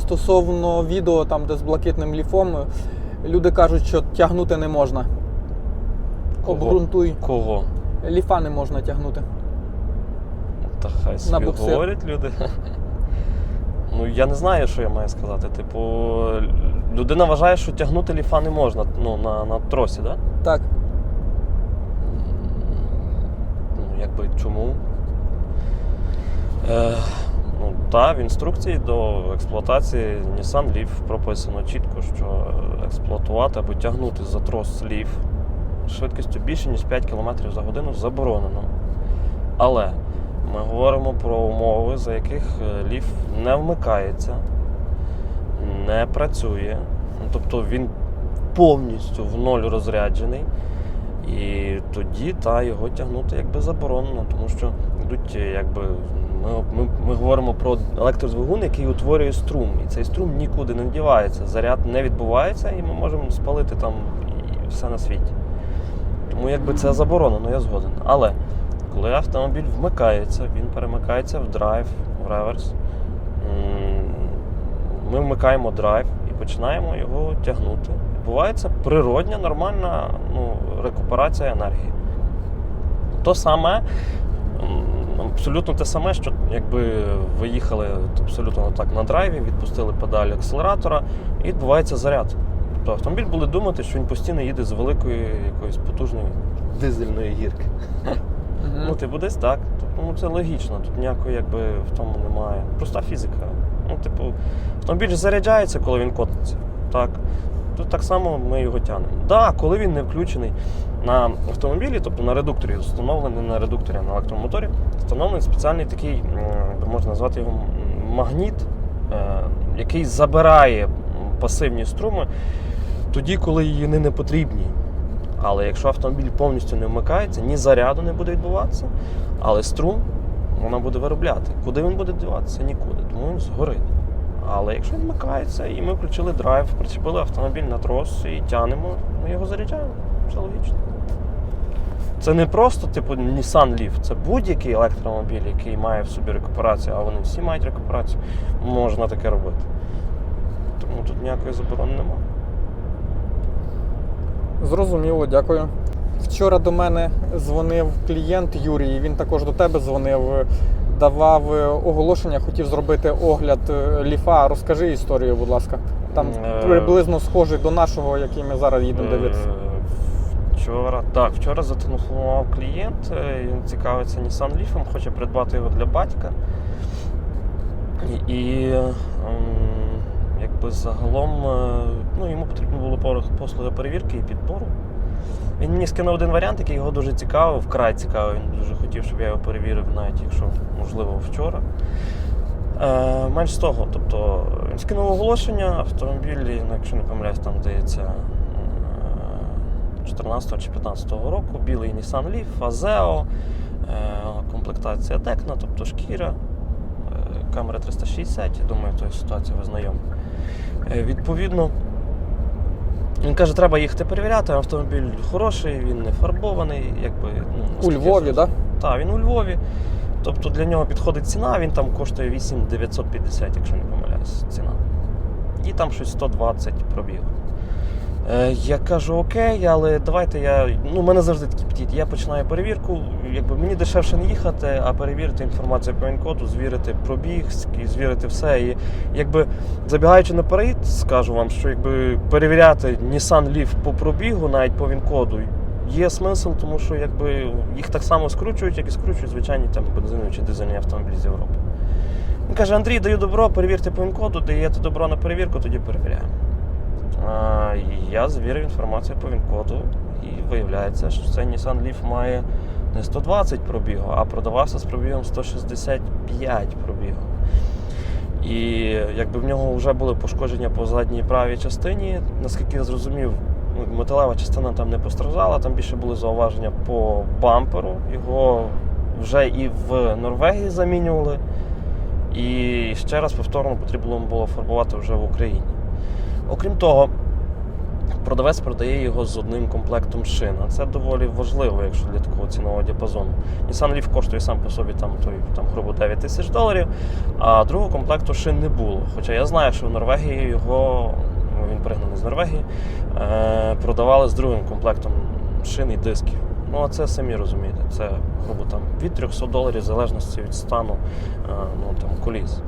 стосовно відео, там, де з блакитним ліфом, люди кажуть, що тягнути не можна. Кого? Обґрунтуй. Кого? Ліфа не можна тягнути. Та хай собі буксир. говорять люди. Ну, я не знаю, що я маю сказати. Типу, людина вважає, що тягнути ліфа не можна ну, на, на тросі, так? Да? Так. Ну, якби чому? Е, ну, та, в інструкції до експлуатації Nissan Leaf прописано чітко, що експлуатувати або тягнути за трос Leaf швидкістю більше, ніж 5 км за годину заборонено. Але ми говоримо про умови, за яких е, ліф не вмикається, не працює. Ну, тобто він повністю в ноль розряджений. І тоді та його тягнути якби заборонено, тому що йдуть е, якби. Ми, ми, ми говоримо про електродвигун, який утворює струм. І цей струм нікуди не дівається. Заряд не відбувається, і ми можемо спалити там все на світі. Тому якби це заборонено, я згоден. Але коли автомобіль вмикається, він перемикається в драйв, в реверс. Ми вмикаємо драйв і починаємо його тягнути. Відбувається природня, нормальна ну, рекуперація енергії. То саме, абсолютно те саме, що якби ви їхали абсолютно так на драйві, відпустили педаль акселератора і відбувається заряд. Тобто автомобіль буде думати, що він постійно їде з великої якоїсь потужної дизельної гірки. Ну, типу, десь так. Тобто, ну, це логічно, тут ніякої якби в тому немає. Проста фізика. Ну, типу, автомобіль заряджається, коли він котиться. Так. Тут так само ми його тягнемо. Так, да, коли він не включений на автомобілі, тобто на редукторі, встановлений на редукторі на електромоторі, встановлений спеціальний такий, можна назвати його магніт, е, який забирає пасивні струми тоді, коли вони не потрібні. Але якщо автомобіль повністю не вмикається, ні заряду не буде відбуватися, але струм вона буде виробляти. Куди він буде діватися? Нікуди. Тому він згорить. Але якщо він вмикається, і ми включили драйв, причепили автомобіль на трос і тянемо, ми його заряджаємо. Все логічно. Це не просто типу Nissan Leaf, це будь-який електромобіль, який має в собі рекуперацію, а вони всі мають рекуперацію, можна таке робити. Тому тут ніякої заборони немає. Зрозуміло, дякую. Вчора до мене дзвонив клієнт Юрій, він також до тебе дзвонив, давав е, оголошення, хотів зробити огляд е, ліфа. Розкажи історію, будь ласка. Там Е, приблизно схожий до нашого, який ми зараз їдемо дивитися. Вчора, так, вчора зателефонував клієнт, він цікавиться Nissan Leaf, хоче придбати його для батька. І, і ем, якби загалом ну, йому потрібно було послуги перевірки і підбору. Він мені скинув один варіант, який його дуже цікавив, вкрай цікавий. Він дуже хотів, щоб я його перевірив, навіть якщо можливо вчора. Е, менш з того, тобто він скинув оголошення, автомобіль, ну, якщо не помиляюсь, там здається е, 14 чи 15 року, білий Nissan Leaf, Azeo, е, комплектація Tecna, тобто шкіра, е, камера 360, я думаю, тою ситуацію ви знайомі. Е, Відповідно, він каже, треба їхати перевіряти, автомобіль хороший, він не фарбований, якби. Ну, У Львові, так? Так, він у Львові. Тобто для нього підходить ціна, він там коштує 8950, якщо не помиляюсь, ціна. І там щось 120 пробіг. Е, я кажу, окей, але давайте я. Ну, в мене завжди такий підхід. Я починаю перевірку. Якби мені дешевше не їхати, а перевірити інформацію по ін-коду, звірити пробіг, звірити все. І якби забігаючи наперед, скажу вам, що якби перевіряти Nissan Leaf по пробігу, навіть по він-коду, є смисл, тому що якби їх так само скручують, як і скручують звичайні там бензинові чи дизельні автомобілі з Європи. Він каже: Андрій, даю добро, перевірте по він-коду, даєте добро на перевірку, тоді перевіряємо. Я звірив інформацію по він-коду, і виявляється, що цей Nissan Leaf має не 120 пробігу, а продавався з пробігом 165 пробігу. І якби в нього вже були пошкодження по задній правій частині, наскільки я зрозумів, ну, металева частина там не постраждала, там більше були зауваження по бамперу. Його вже і в Норвегії замінювали. І ще раз повторно потрібно було фарбувати вже в Україні. Окрім того, продавець продає його з одним комплектом шин. А це доволі важливо, якщо для такого цінового діапазону. Nissan Leaf коштує сам по собі там, той, там грубо 9 тисяч доларів, а другого комплекту шин не було. Хоча я знаю, що в Норвегії його, ну, він пригнаний з Норвегії, е, продавали з другим комплектом шин і дисків. Ну, а це самі розумієте, це грубо там від 300 доларів в залежності від стану е, ну, там, коліс.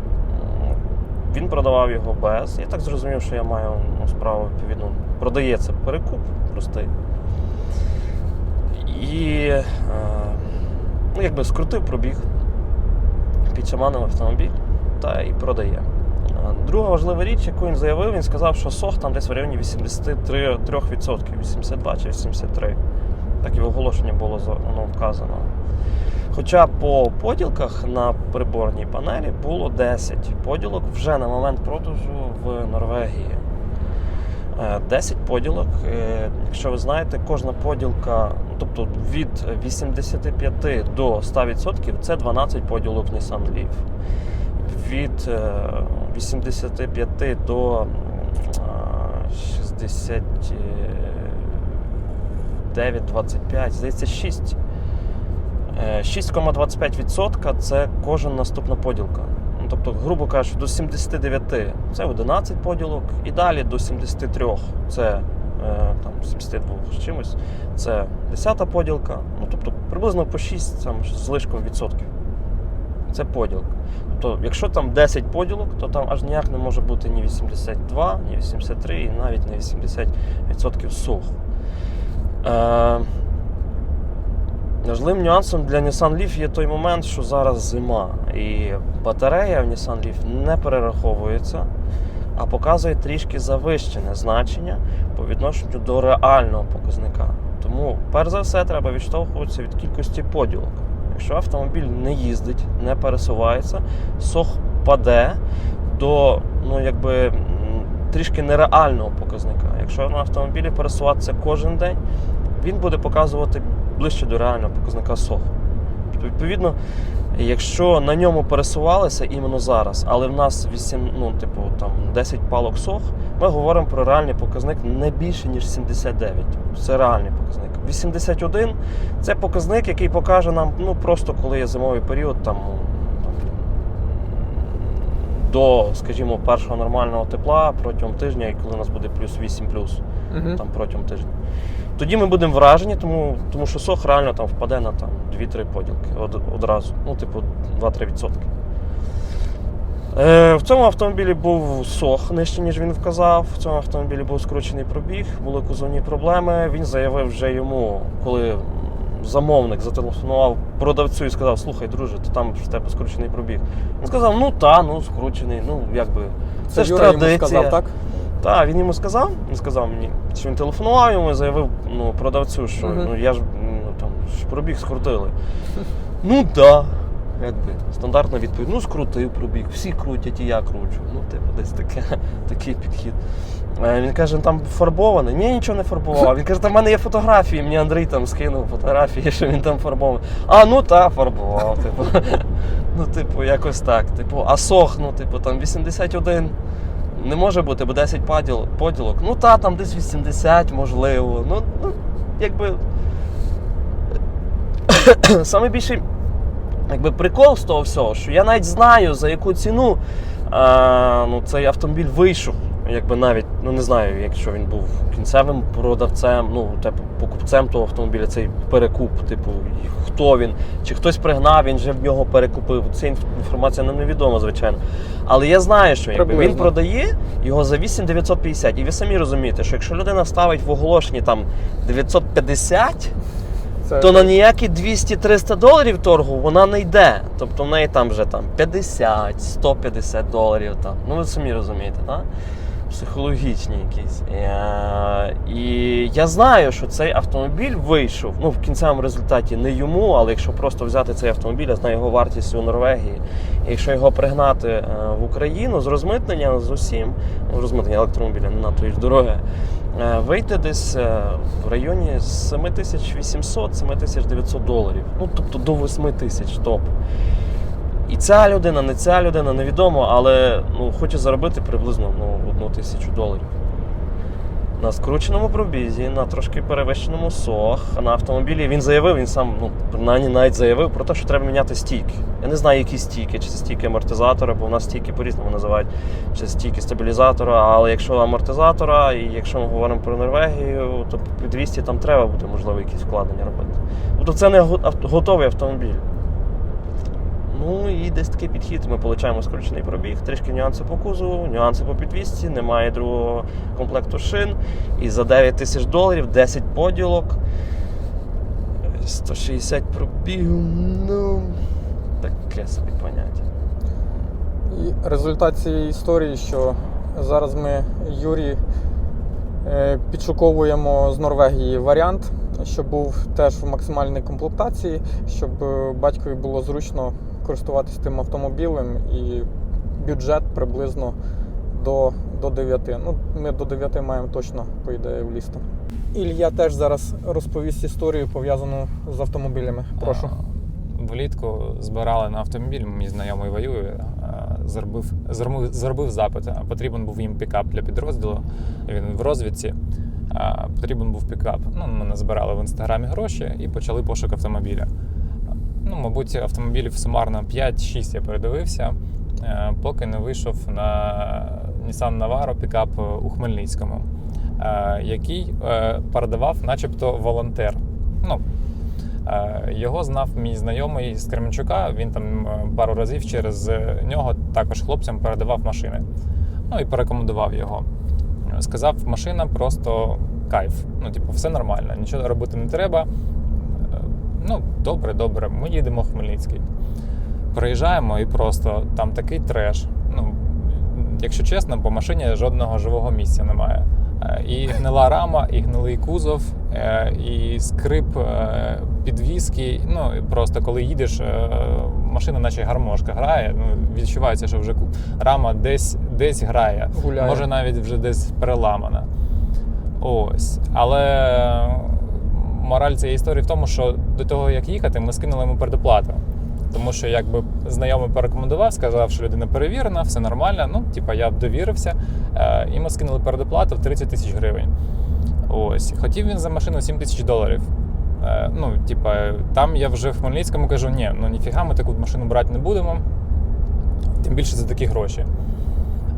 Він продавав його без. Я так зрозумів, що я маю ну, справу відповідно. Продається перекуп простий. І е, ну, якби скрутив пробіг, підчаманив автомобіль та і продає. Е, Друга важлива річ, яку він заявив, він сказав, що сох там десь в районі 83%, 82 чи 83. Так і в оголошенні було воно вказано. Хоча по поділках на приборній панелі було 10 поділок вже на момент продажу в Норвегії. Е, 10 поділок. Е, Якщо ви знаєте, кожна поділка, тобто від 85 до 100% це 12 поділок Nissan Leaf. Від е, 85 до м, а, 69-25, здається, 6. Е, 6,25% це кожен наступна поділка. Ну, Тобто, грубо кажучи, до 79 це 11 поділок, і далі до 73 це е, там, 72 з чимось, це 10 поділка. Ну, тобто приблизно по 6 там, з лишком відсотків. Це поділка. Тобто, якщо там 10 поділок, то там аж ніяк не може бути ні 82, ні 83, і навіть не 80% сух. Е, Важливим нюансом для Nissan Leaf є той момент, що зараз зима, і батарея в Nissan Leaf не перераховується, а показує трішки завищене значення по відношенню до реального показника. Тому, перш за все, треба відштовхуватися від кількості поділок. Якщо автомобіль не їздить, не пересувається, сох паде до ну, якби, трішки нереального показника. Якщо на автомобілі пересуватися кожен день, він буде показувати ближче до реального показника СОХ. Тобто, відповідно, якщо на ньому пересувалися іменно зараз, але в нас 8, ну, типу, там, 10 палок СОХ, ми говоримо про реальний показник не більше, ніж 79. Це реальний показник. 81 це показник, який покаже нам ну, просто коли є зимовий період, там, до, скажімо, першого нормального тепла протягом тижня, і коли у нас буде плюс 8 плюс Угу. там протягом тижня. Тоді ми будемо вражені, тому, тому що сох реально там впаде на там, 2-3 поділки од, одразу. Ну, типу, 2-3 відсотки. Е, в цьому автомобілі був сох нижче, ніж він вказав. В цьому автомобілі був скручений пробіг, були кузовні проблеми. Він заявив вже йому, коли замовник зателефонував продавцю і сказав: Слухай, друже, то там в тебе скручений пробіг. Він сказав: ну та, ну скручений, ну якби. Це, ж Юра йому традиція. сказав, так? Так, він йому сказав, він сказав мені, що він телефонував йому і заявив ну, продавцю, що Мгм. ну я ж ну, там ж пробіг скрутили. Ну так. Якби стандартна відповідь. Ну, скрутив пробіг, всі крутять, і я кручу. Ну, типу, десь таке, такий підхід. Е, Він каже, там фарбований. Ні, нічого не фарбував. Він каже, там в мене є фотографії, мені Андрій там скинув фотографії, що він там фарбований. А, ну та, фарбував. Типу. Ну, типу, якось так. Типу, а сох, ну, типу, там 81. Не може бути, бо 10 поділ, поділок. Ну та, там десь 80, можливо. Ну, ну якби. Саме більший якби, прикол з того всього, що я навіть знаю, за яку ціну а, ну, цей автомобіль вийшов. Якби навіть, ну не знаю, якщо він був кінцевим продавцем, ну, типу, покупцем того автомобіля, цей перекуп, типу, хто він, чи хтось пригнав, він вже в нього перекупив. Ця інф- інформація нам невідома, звичайно. Але я знаю, що якби, він продає його за 8950. І ви самі розумієте, що якщо людина ставить в оголошенні там 950, то на ніякі 200-300 доларів торгу вона не йде. Тобто в неї там вже там 50, 150 доларів. Там. Ну ви самі розумієте, так? Психологічні якісь. Е, І я знаю, що цей автомобіль вийшов. Ну, в кінцевому результаті не йому, але якщо просто взяти цей автомобіль, я знаю його вартість у Норвегії. І якщо його пригнати е, в Україну з розмитнення з усім, ну, розмитнення електромобіля не надто ж дороге, е, вийти десь в районі 7800-7900 доларів. Ну, тобто до 8 тисяч топ. І ця людина, не ця людина, невідомо, але ну, хоче заробити приблизно ну, одну тисячу доларів. на скрученому пробізі, на трошки перевищеному сох. На автомобілі він заявив, він сам, ну, принаймні навіть заявив про те, що треба міняти стійки. Я не знаю, які стійки, чи це стійки амортизатора, бо в нас стійки по-різному називають, чи стійки стабілізатора. Але якщо амортизатора, і якщо ми говоримо про Норвегію, то під 200 там треба буде, можливо, якісь вкладення робити. Тобто це не готовий автомобіль. Ну і десь такий підхід. Ми отримуємо скорочений пробіг, трішки нюанси по кузову, нюанси по підвісці, немає другого комплекту шин. І за 9 тисяч доларів 10 поділок. 160 пробігу. Ну, таке собі поняття. І результат цієї історії, що зараз ми Юрій е, підшуковуємо з Норвегії варіант, щоб був теж в максимальній комплектації, щоб е, батькові було зручно користуватися тим автомобілем і бюджет приблизно до, до 9. Ну, ми до 9 маємо точно, по ідеї, влізти. Ілля теж зараз розповість історію пов'язану з автомобілями. Прошу. Влітку збирали на автомобіль, мій знайомий воює, зробив, зробив, зробив запит. Потрібен був їм пікап для підрозділу. Він в розвідці. Потрібен був пікап. Ну, ми назбирали в інстаграмі гроші і почали пошук автомобіля. Ну, мабуть, автомобілів сумарно 5-6 я передивився, е, поки не вийшов на Nissan Navaro пікап у Хмельницькому, е, який е, передавав, начебто, волонтер. Ну, Його знав мій знайомий з Кременчука. Він там пару разів через нього також хлопцям передавав машини. Ну і порекомендував його. Сказав, машина просто кайф. Ну, типу, все нормально, нічого робити не треба. Ну, добре, добре, ми їдемо в Хмельницький. Приїжджаємо і просто там такий треш. Ну, якщо чесно, по машині жодного живого місця немає. Е, І гнила рама, і гнилий кузов, е, і скрип е, підвіски. Ну просто коли їдеш, машина, наче гармошка грає. Ну відчувається, що вже рама десь десь грає, Гуляє. може навіть вже десь переламана. Ось. Але мораль цієї історії в тому, що до того, як їхати, ми скинули йому передоплату. Тому що якби знайомий порекомендував, сказав, що людина перевірена, все нормально. Ну, типа, я довірився, е, і ми скинули передоплату в 30 тисяч гривень. Ось. Хотів він за машину 7 тисяч доларів. Е, ну, типа, там я вже в Хмельницькому кажу, ні, ну ніфіга, ми таку машину брати не будемо. Тим більше за такі гроші.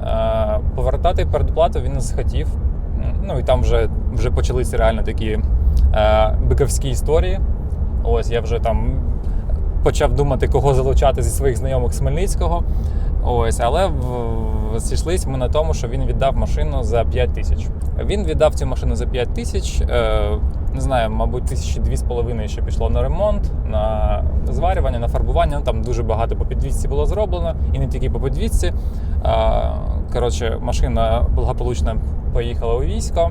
Е, повертати передоплату він не захотів. Ну і там вже, вже почалися реально такі биковські історії. Ось я вже там почав думати, кого залучати зі своїх знайомих з Хмельницького. Ось, але зійшлись ми на тому, що він віддав машину за 5 тисяч. Він віддав цю машину за 5 тисяч. Е, не знаю, мабуть, тисячі дві з половиною ще пішло на ремонт, на зварювання, на фарбування. Ну, там дуже багато по підвісці було зроблено, і не тільки по підвісці. Е, коротше, машина благополучно поїхала у військо.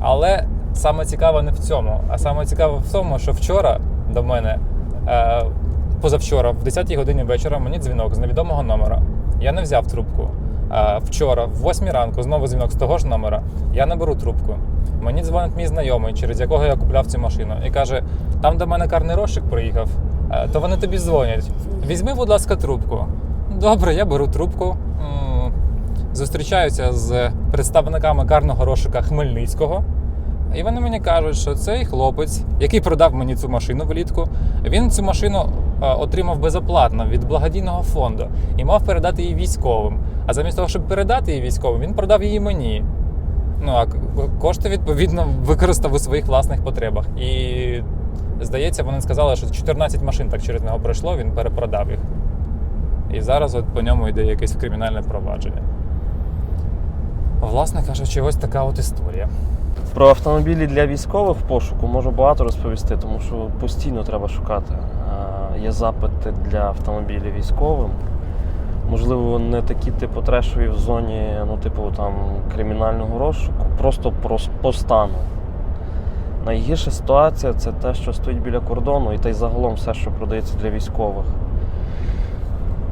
Але саме цікаве не в цьому, а саме цікаве в тому, що вчора до мене, е, позавчора, в 10-й годині вечора, мені дзвінок з невідомого номера. Я не взяв трубку. Е, вчора, в 8 ранку, знову дзвінок з того ж номера. Я не беру трубку. Мені дзвонить мій знайомий, через якого я купляв цю машину, і каже: там до мене карний розшик приїхав, е, то вони тобі дзвонять. Візьми, будь ласка, трубку. Добре, я беру трубку. Зустрічаюся з представниками карного розшука Хмельницького. І вони мені кажуть, що цей хлопець, який продав мені цю машину влітку, він цю машину е, отримав безоплатно від благодійного фонду і мав передати її військовим. А замість того, щоб передати її військовим, він продав її мені. Ну а кошти відповідно використав у своїх власних потребах. І здається, вони сказали, що 14 машин так через нього пройшло, він перепродав їх. І зараз от по ньому йде якесь кримінальне провадження. Власне кажучи, ось така от історія. Про автомобілі для військових в пошуку можу багато розповісти, тому що постійно треба шукати. Е, Є запити для автомобілів військовим. Можливо, не такі типу трешові в зоні, ну, типу там кримінального розшуку, просто про, по стану. Найгірша ситуація це те, що стоїть біля кордону, і та й загалом все, що продається для військових.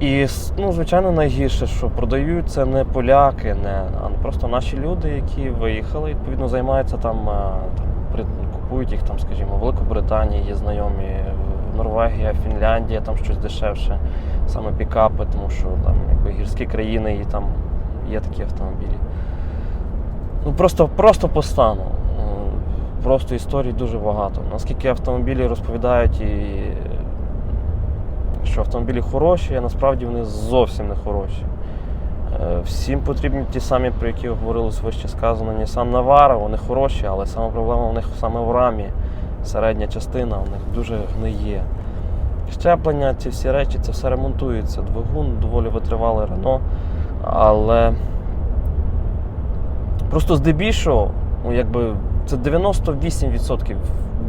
І ну, звичайно, найгірше, що продають це не поляки, не, а просто наші люди, які виїхали, відповідно, займаються там, е, там купують їх там, скажімо, в Великобританії є знайомі, Норвегія, Фінляндія, там щось дешевше, саме пікапи, тому що там якби гірські країни і там є такі автомобілі. Ну просто, просто по стану. Просто історій дуже багато. Наскільки автомобілі розповідають, і що автомобілі хороші, а насправді вони зовсім не хороші. Е, Всім потрібні ті самі, про які говорилось вище сказано, Nissan Navara, вони хороші, але сама проблема в них саме в рамі. Середня частина у них дуже гниє. Щеплення, ці всі речі, це все ремонтується. Двигун доволі витривалий Рено. Але просто здебільшого, ну, якби це 98%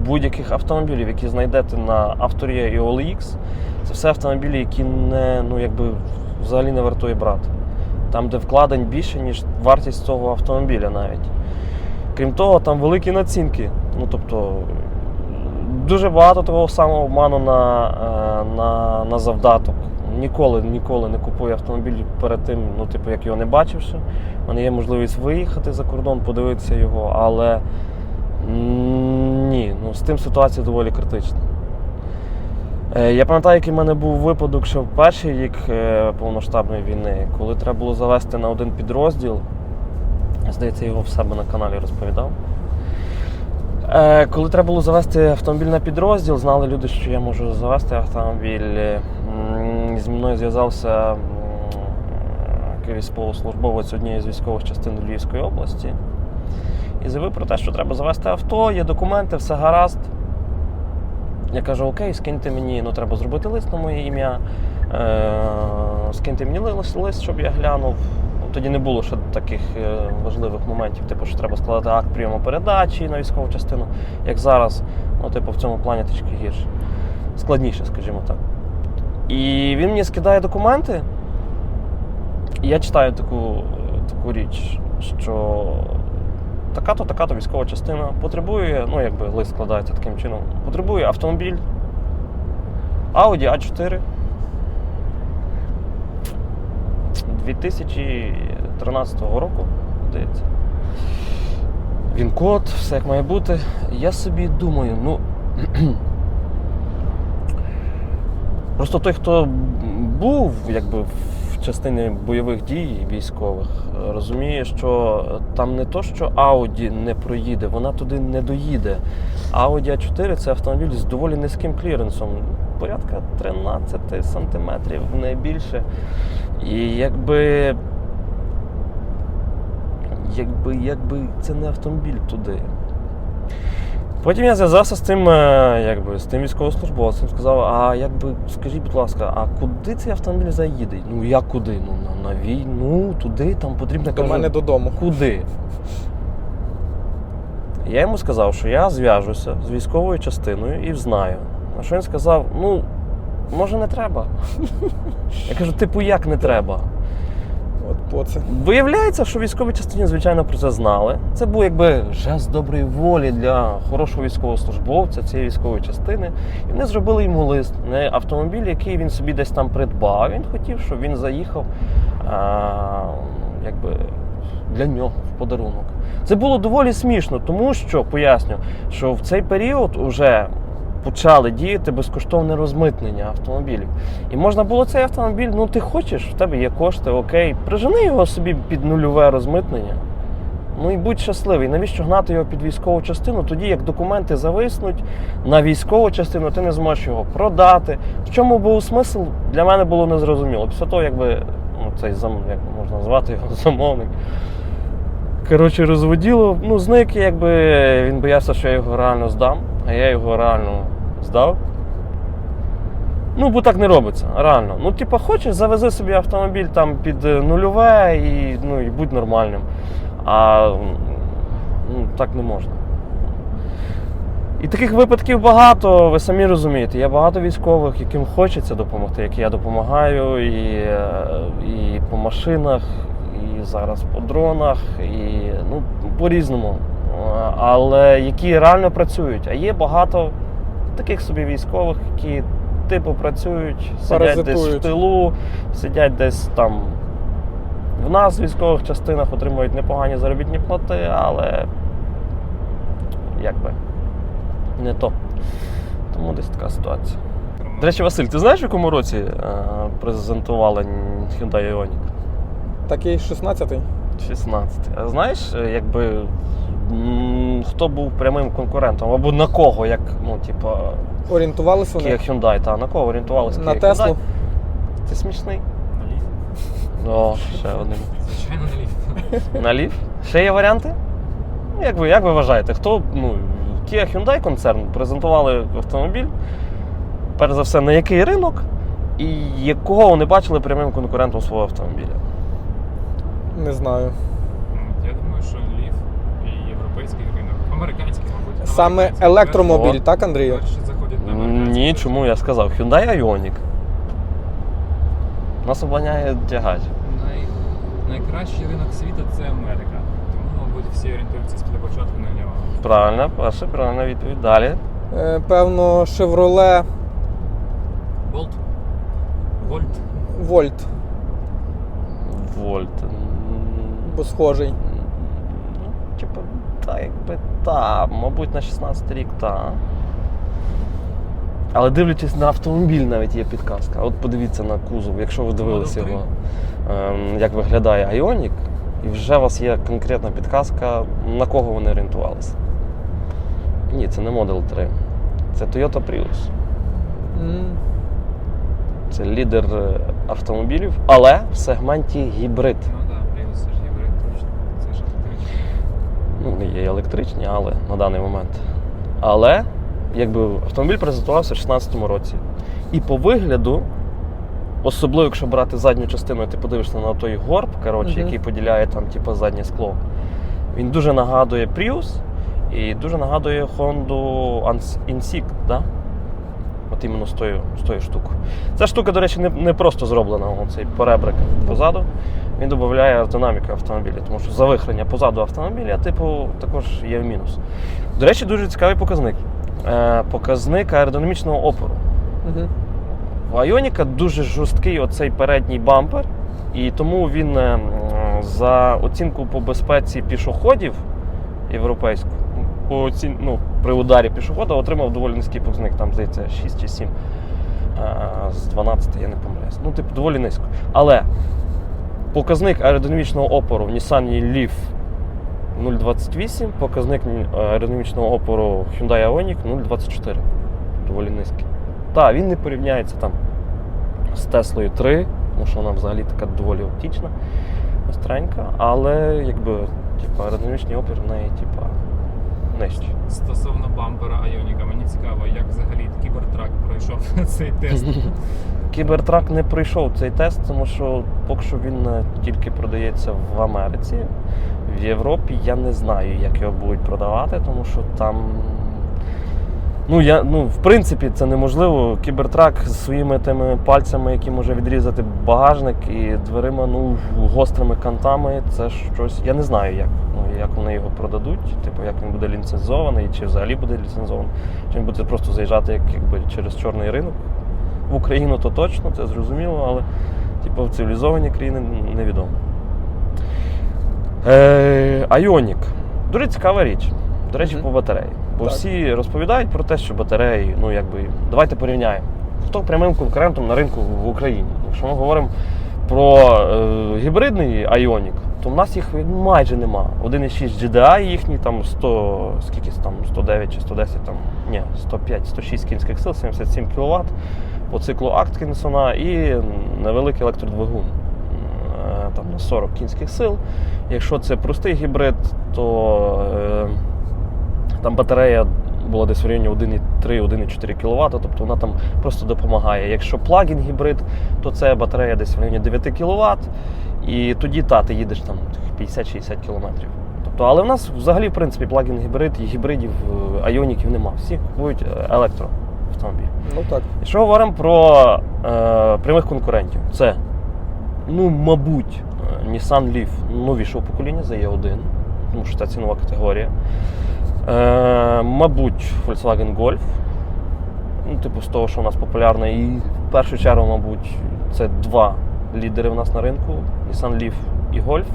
будь-яких автомобілів, які знайдете на авторія і OLX, це все автомобілі, які не, ну, якби, взагалі не вартує брати. Там, де вкладень більше, ніж вартість цього автомобіля навіть. Крім того, там великі націнки. Ну, тобто, дуже багато того самого обману на, е, на, на завдаток. Ніколи, ніколи не купую автомобіль перед тим, ну, типу, як його не бачивши. У мене є можливість виїхати за кордон, подивитися його, але ні, ну, з тим ситуація доволі критична. Е, Я пам'ятаю, який в мене був випадок ще в перший рік е, повноштабної війни, коли треба було завести на один підрозділ. Здається, його в себе на каналі розповідав. Е, Коли треба було завести автомобіль на підрозділ, знали люди, що я можу завести автомобіль. Зі мною зв'язався військовослужбовець однієї з військових частин Львівської області і заявив про те, що треба завести авто, є документи, все гаразд. Я кажу, окей, скиньте мені, ну треба зробити лист на моє ім'я. Е, скиньте мені лист, щоб я глянув. Ну, Тоді не було ще таких е, важливих моментів, типу, що треба складати акт прийому передачі на військову частину, як зараз. Ну, типу, в цьому плані трішки гірше. Складніше, скажімо так. І він мені скидає документи. І я читаю таку, таку річ, що така-то, така-то військова частина потребує, ну якби лист складається таким чином, потребує автомобіль Audi A4 2013 року, здається. Він код, все як має бути. Я собі думаю, ну. Просто той, хто був якби, в частині бойових дій військових, розуміє, що там не то, що Audi не проїде, вона туди не доїде. Audi A4 це автомобіль з доволі низьким кліренсом, порядка 13 сантиметрів, не більше. І якби. Якби, якби це не автомобіль туди. Потім я зв'язався з тим, е, якби, з тим військовослужбовцем, сказав, а якби, скажіть, будь ласка, а куди цей автомобіль заїде? Ну як куди? Ну на, на війну, туди, там потрібно До кажу, мене додому. Куди? Я йому сказав, що я зв'яжуся з військовою частиною і знаю. На що він сказав: ну, може, не треба. Я кажу, типу, як не треба? По це. Виявляється, що військові частині, звичайно, про це знали. Це був якби жест доброї волі для хорошого військовослужбовця цієї військової частини. І вони зробили йому лист на автомобіль, який він собі десь там придбав. Він хотів, щоб він заїхав а, якби, для нього в подарунок. Це було доволі смішно, тому що поясню, що в цей період уже почали діяти безкоштовне розмитнення автомобілів. І можна було цей автомобіль, ну ти хочеш, в тебе є кошти, окей, прижени його собі під нульове розмитнення. Ну і будь щасливий. Навіщо гнати його під військову частину? Тоді як документи зависнуть на військову частину, ти не зможеш його продати. В чому був смисл, для мене було незрозуміло. Після того, якби ну, цей зам, як можна назвати його замовник. Коротше, розводіло, ну, зник, якби він боявся, що я його реально здам, а я його реально здав. Ну, бо так не робиться, реально. Ну, типа, хочеш, завези собі автомобіль там під е, нульове і, ну, і будь нормальним. А ну, так не можна. І таких випадків багато, ви самі розумієте. Є багато військових, яким хочеться допомогти, як я допомагаю, і, е, і по машинах, і зараз по дронах, і ну, по-різному. Але які реально працюють. А є багато таких собі військових, які типу працюють, сидять десь в тилу, сидять десь там. В нас в військових частинах отримують непогані заробітні плати, але якби не то. Тому десь така ситуація. До речі, Василь, ти знаєш, в якому році е, презентували Hyundai Ioniq? Такий 16-й. 16. А знаєш, е, якби хто був прямим конкурентом? Або на кого, як, ну, типа, Орієнтувалися вони Kia Hyundai, та на кого орієнтувалися на Kia Теслу. Ти смішний. На ліфт. О, ще один. Звичайно, на ліфт. На лів? Ще є варіанти? Ну, Як ви, як ви вважаєте, хто ну, Kia Hyundai концерн презентували автомобіль, перш за все, на який ринок і якого вони бачили прямим конкурентом свого автомобіля? Не знаю. Ну, Я думаю, що ліф і європейський ринок, американський, мабуть. Саме Американський. електромобіль, О. так, Андрію? Перші заходять на американський. Ні, чому я сказав? Hyundai Ioniq. Нас обганяє тягач. Най... Найкращий ринок світу це Америка. Тому, мабуть, всі орієнтуються спочатку початку на нього. Правильно, перша правильна відповідь. Далі. Е, Певно, Chevrolet Болт. Вольт. Volt, Вольт. М, бо схожий. Ну, типу, та, якби та, мабуть, на 16 рік та. Але дивлячись на автомобіль, навіть є підказка. От подивіться на кузов, якщо ви дивилися його, ем, як виглядає Ioniq, і вже у вас є конкретна підказка, на кого вони орієнтувалися. Ні, це не Model 3. Це Toyota Prius. Це лідер е, автомобілів, але в сегменті гібрид. Ну так, да, Prius це ж єврей, точно. Це ж електричний. Ну, не є електричні, але на даний момент. Але якби автомобіль презентувався в 2016 році. І по вигляду, особливо якщо брати задню частину, і ти подивишся на той горб, коротше, Мгм. який поділяє там, типу, заднє скло, він дуже нагадує Prius і дуже нагадує Honda Insect. Да? От іменно з тою, з тою штукою. Ця штука, до речі, не, не просто зроблена, цей поребрик позаду. Він додає аеродинаміки автомобіля, тому що завихрення позаду автомобіля, типу, також є в мінус. До речі, дуже цікавий показник. Е, показник аеродинамічного опору. мгм. В Айоніка дуже жорсткий оцей передній бампер, і тому він е, за оцінку по безпеці пішоходів європейську, по оцін... ну, при ударі пішохода отримав доволі низький показник, там здається 6 чи 7 е, з 12, я не помиляюсь. Ну, типу, доволі низько. Але показник аеродинамічного опору в Nissan Leaf 0,28, показник аеродинамічного опору Hyundai Ioniq 0,24. Доволі низький. Так, він не порівняється там з Теслою 3, тому що вона взагалі така доволі оптічна, остренька, але якби типу, аеродинамічний опір в неї типу, нижчий. Стосовно бампера Айоніка, мені цікаво, як взагалі кібертрак пройшов цей тест. Кібертрак не пройшов цей тест, тому що поки що він е, тільки продається в Америці. В Європі я не знаю, як його будуть продавати, тому що там. Ну, я, ну, в принципі, це неможливо. Кібертрак з своїми тими пальцями, які може відрізати багажник і дверима, ну, гострими кантами, це щось. Я не знаю, як, ну, як вони його продадуть, типу, як він буде ліцензований, чи взагалі буде ліцензований, чи він буде просто заїжджати як, якби, через чорний ринок. В Україну то точно, це зрозуміло, але типу, в цивілізовані країни невідомо. Е, Айонік. Дуже цікава річ. До речі, Мгм. по батареї. Бо Так. всі розповідають про те, що батареї, ну якби, давайте порівняємо. Хто прямим конкурентом на ринку в Україні? Якщо ми говоримо про е, гібридний Айонік, то в нас їх майже нема. 1,6 GDI їхній, там 100, скільки там, 109 чи 110, там, ні, 105, 106 кінських сил, 77 кВт по циклу Аткінсона і невеликий електродвигун е, там, на 40 кінських сил. Якщо це простий гібрид, то е, там батарея була десь в районі 1,3-1,4 кВт, тобто вона там просто допомагає. Якщо плагін гібрид, то це батарея десь в районі 9 кВт, і тоді та, ти їдеш там 50-60 км. Тобто, але в нас взагалі, в принципі, плагін гібрид і гібридів е, айоніків нема. Всі купують е, електроавтомобіль. Ну так. Якщо говоримо про е, прямих конкурентів, це, ну, мабуть, е, Nissan Leaf новішого покоління за E1, тому що це цінова категорія. Е, мабуть, Volkswagen Golf. Ну, типу, з того, що у нас популярно. І в першу чергу, мабуть, це два лідери в нас на ринку: Nissan Leaf і Golf,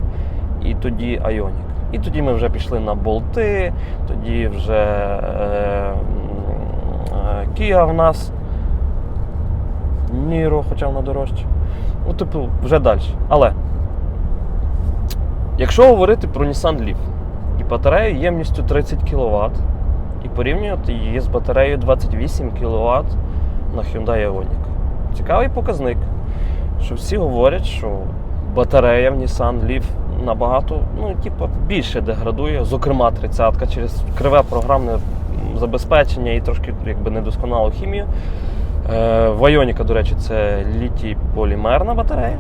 і тоді Ioniq. І тоді ми вже пішли на болти, тоді вже е, е, Kia в нас. Ніро, хоча вона дорожча. Ну, типу, вже далі. Але Якщо говорити про Nissan Leaf батарею ємністю 30 кВт, і порівнювати її з батареєю 28 кВт на Hyundai Ioniq. Цікавий показник, що всі говорять, що батарея в Nissan Leaf набагато ну, типу, більше деградує, зокрема 30-ка через криве програмне забезпечення і трошки якби, недосконалу хімію. Е, в Ioniq, до речі, це літій полімерна батарея.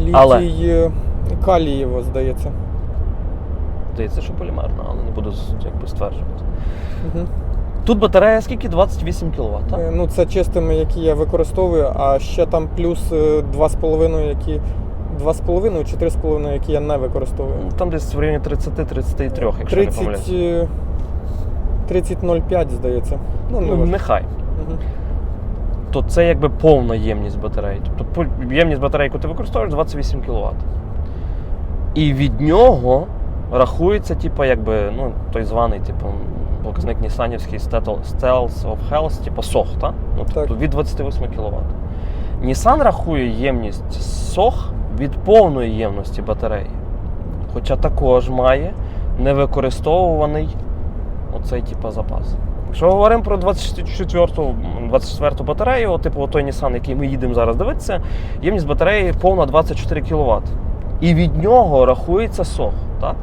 Літій Але- е, калієво, здається. Здається, що полімерна, але не буду якби стверджувати. Угу. Тут батарея скільки? 28 кВт, так? Е, Ну, це чистими, які я використовую, а ще там плюс е, 2,5, які. 2,5 чи 3,5, які я не використовую. Ну, Там десь в районі 30-33, якщо не помиляюсь. е, 30,05, здається. Ну, Ну, нехай. Мгм. То це якби повна ємність батареї. Тобто ємність батареї, яку ти використовуєш, 28 кВт. І від нього рахується, типу, якби, ну, той званий, типу, показник Нісанівський Stealth of Health, типу SOH, та? Ну, тобто від 28 кВт. Nissan рахує ємність SOH від повної ємності батареї. Хоча також має невикористовуваний оцей типу, запас. Якщо говоримо про 24-ту 24 батарею, от, типу той Nissan, який ми їдемо зараз дивитися, ємність батареї повна 24 кВт. І від нього рахується сох. Так?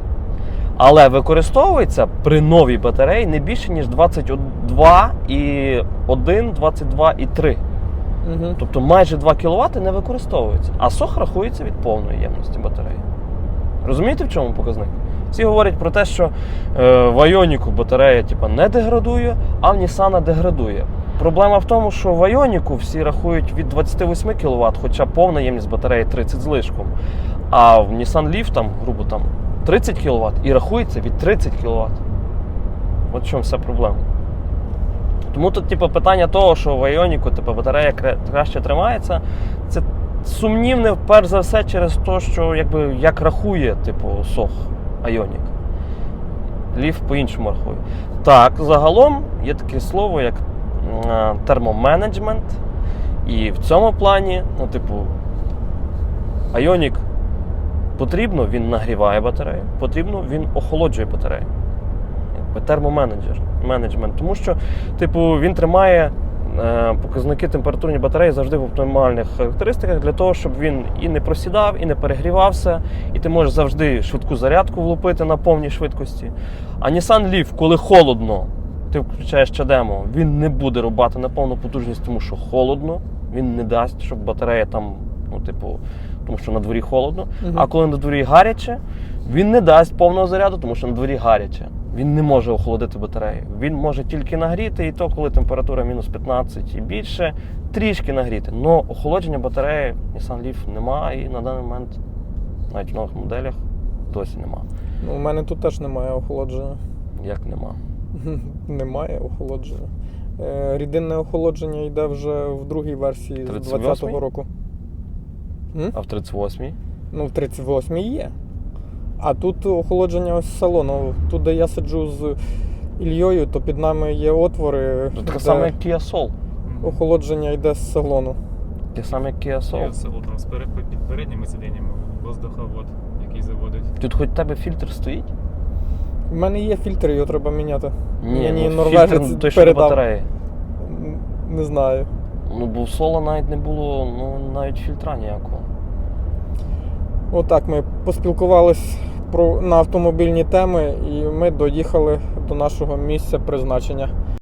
Але використовується при новій батареї не більше, ніж 22 і 1, 22 і 3. Мгм. Тобто майже 2 кВт не використовується. А сох рахується від повної ємності батареї. Розумієте, в чому показник? Всі говорять про те, що е, в Айоніку батарея типу, не деградує, а в Nissan деградує. Проблема в тому, що в Айоніку всі рахують від 28 кВт, хоча повна ємність батареї 30 з лишком. А в Nissan Leaf там, грубо там 30 кВт і рахується від 30 кВт. От в чому вся проблема. Тому тут, типу, питання того, що в Айоніку типу, батарея краще тримається, це сумнівне, перш за все, через те, що якби, як рахує типу, сох Айонік. Ліф по-іншому рахує. Так, загалом є таке слово, як е, термоменеджмент. І в цьому плані, ну, типу, Айонік потрібно, він нагріває батарею, потрібно, він охолоджує батарею. Термоменеджер, менеджмент. Тому що, типу, він тримає е, показники температурні батареї завжди в оптимальних характеристиках для того, щоб він і не просідав, і не перегрівався, і ти можеш завжди швидку зарядку влупити на повній швидкості. А Nissan Leaf, коли холодно, ти включаєш чадемо, він не буде рубати на повну потужність, тому що холодно, він не дасть, щоб батарея там, ну, типу, тому що на дворі холодно. Мгм. А коли на дворі гаряче, він не дасть повного заряду, тому що на дворі гаряче. Він не може охолодити батарею. Він може тільки нагріти, і то, коли температура мінус 15 і більше, трішки нагріти. Но охолодження батареї Nissan Leaf немає і на даний момент, навіть в нових моделях, досі нема. Ну, у мене тут теж немає охолодження. Як нема. Немає охолодження. Е, Рідинне охолодження йде вже в другій версії з 38-й? 2020 року. М? А в 38-й? Ну, в 38-й є. А тут охолодження ось з салону. Тут, де я сиджу з Ільйою, то під нами є отвори. Ну, таке де саме, як Kia Soul. Охолодження йде з салону. Таке саме, як Kia Soul. село там сперед під передніми сидіннями воздуховод, який заводить. Тут хоч в тебе фільтр стоїть? У мене є фільтр, його треба міняти. Ні, Мені ну, норвежець фільтр той, що на передав. батареї. М, Не знаю. Ну, бо в соло навіть не було ну, навіть фільтра ніякого. Отак ми поспілкувались про, на автомобільні теми і ми доїхали до нашого місця призначення.